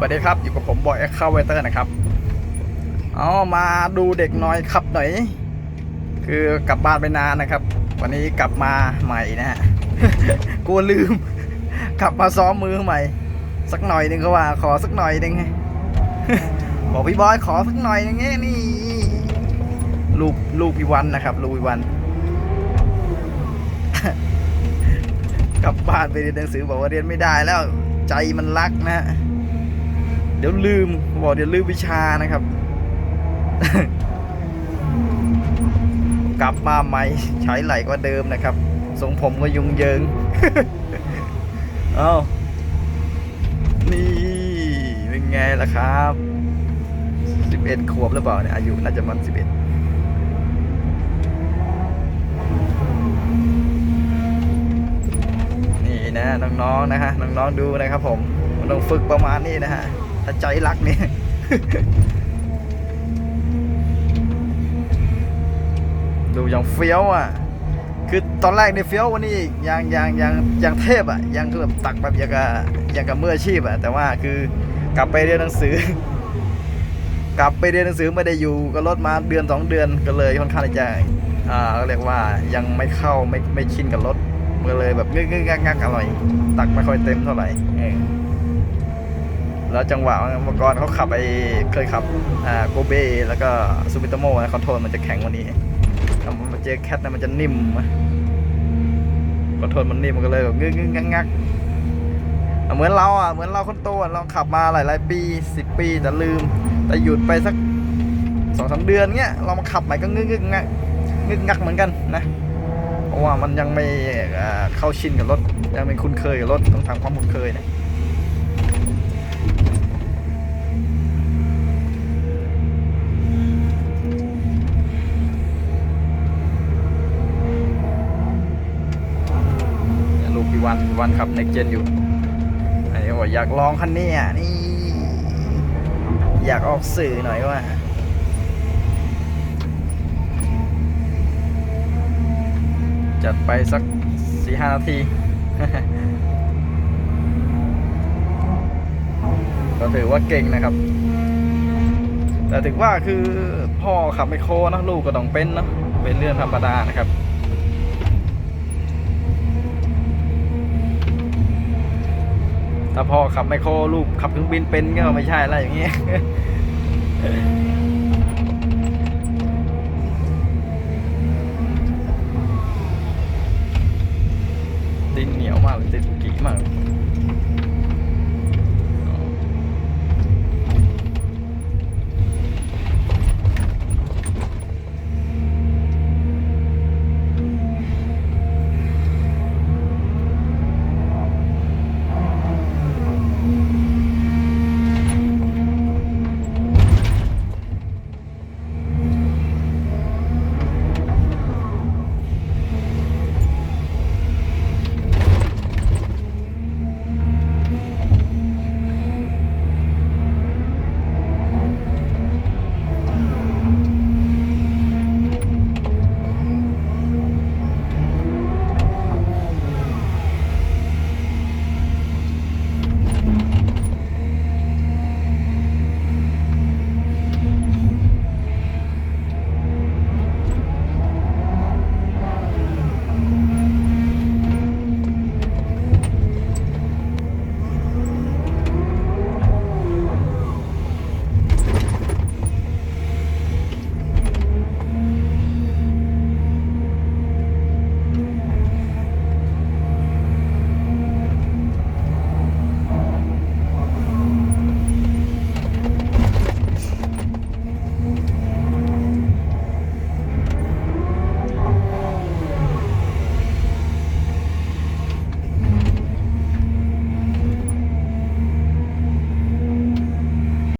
วัสดีครับ อยู่กับผมบอยเอ็กคาเวเตอร์นะครับ เอามาดูเด็กน้อยขับหน่อย คือกลับบ้านไปนานนะครับ วันนี้กลับมาใหม่นะฮะกลัวลืม กลับมาซ้อมมือใหม่ สักหน่อยหนึ่งเขาว่า ขอสักหน่อยหนึ่งบอกพี่บอยขอสักหน่อยอย่งนี่ลูกลูกพี่วันนะครับลูกพี่วันกลับบ้านไปเรียนหนังสือบอกว่าเรียนไม่ได้แล้วใจมันรักนะ เดี๋ยวลืมบอกเดี๋ยวลืมวิชานะครับ กลับมาใหม่ใช้ไหลกว่าเดิมนะครับทรงผมก็ยุงเยิงเอานี่เป็นไงล่ะครับ11ขวบหรือเปล่าเนี่ยอายุน่าจะมัน11นี่นะน้องๆนะฮะน้องๆดูนะครับผมมันต้องฝึกประมาณนี้นะฮะ ถ้าใจรักเนี่ยดูอย่างเฟี้ยวอะ คือตอนแรกในเฟี้ยววันนี้ยังยังยังยังเทพอะ ยังคือแบบตักแบบย่างกับย่างกับมืออาชีพอะ แต่ว่าคือกลับไปเรียนหนังสือ กลับไปเรียนหนังสือไม่ได้อยู่ก็รถมาเดือนสองเดือนก็เลยค่อนข้างจะอ่าเรียกว่ายังไม่เข้าไม่ไม่ชินกับรถก็เลยแบบงึกงึกงักงักอร่อย ตักไม่ค่อยเต็มเท่าไหร่ แล้วจังหวะเมื่อก่อนเขาขับไอ้เคยขับอ่าโกเบแล้วก็ซูบิโตโมนะคอนโทรลมันจะแข็งกว่านี้ถ้ามันเจอแคทนะมันจะนิ่มอะคอนโทรลมันนิ่มมันก็เลยแบบงึกงึกงักงักเหมือนเราอะเหมือนเราคนโตเราขับมาหลายหลายปีสิบปีแต่ลืม แต่หยุดไปสักสองสามเดือนเงี้ยเรามาขับใหม่ก็งึกงึกงักงึกงักเหมือนกันนะเพราะว่ามันยังไม่เอ่อเข้าชินกับรถยังไม่คุ้นเคยกับรถต้องทำความคุ้นเคยนะ วันวันขับเน็กเจนอยู่ไอ้บอกอยากลองคันนี้อะนี่ อยากออกสื่อหน่อยว่าจัดไปสักสี่ห้านาที ก็ถือว่าเก่งนะครับ แต่ถึงว่าคือพ่อขับไมโครนะลูกก็ต้องเป็นเนะเป็นเรื่องธรรมดานะครับ ถ้าพ่อขับไมโครลูกขับเครื่องบินเป็นก็ไม่ใช่อะไรอย่างเงี้ยดินเหนียวมากเลยติดกี่มาก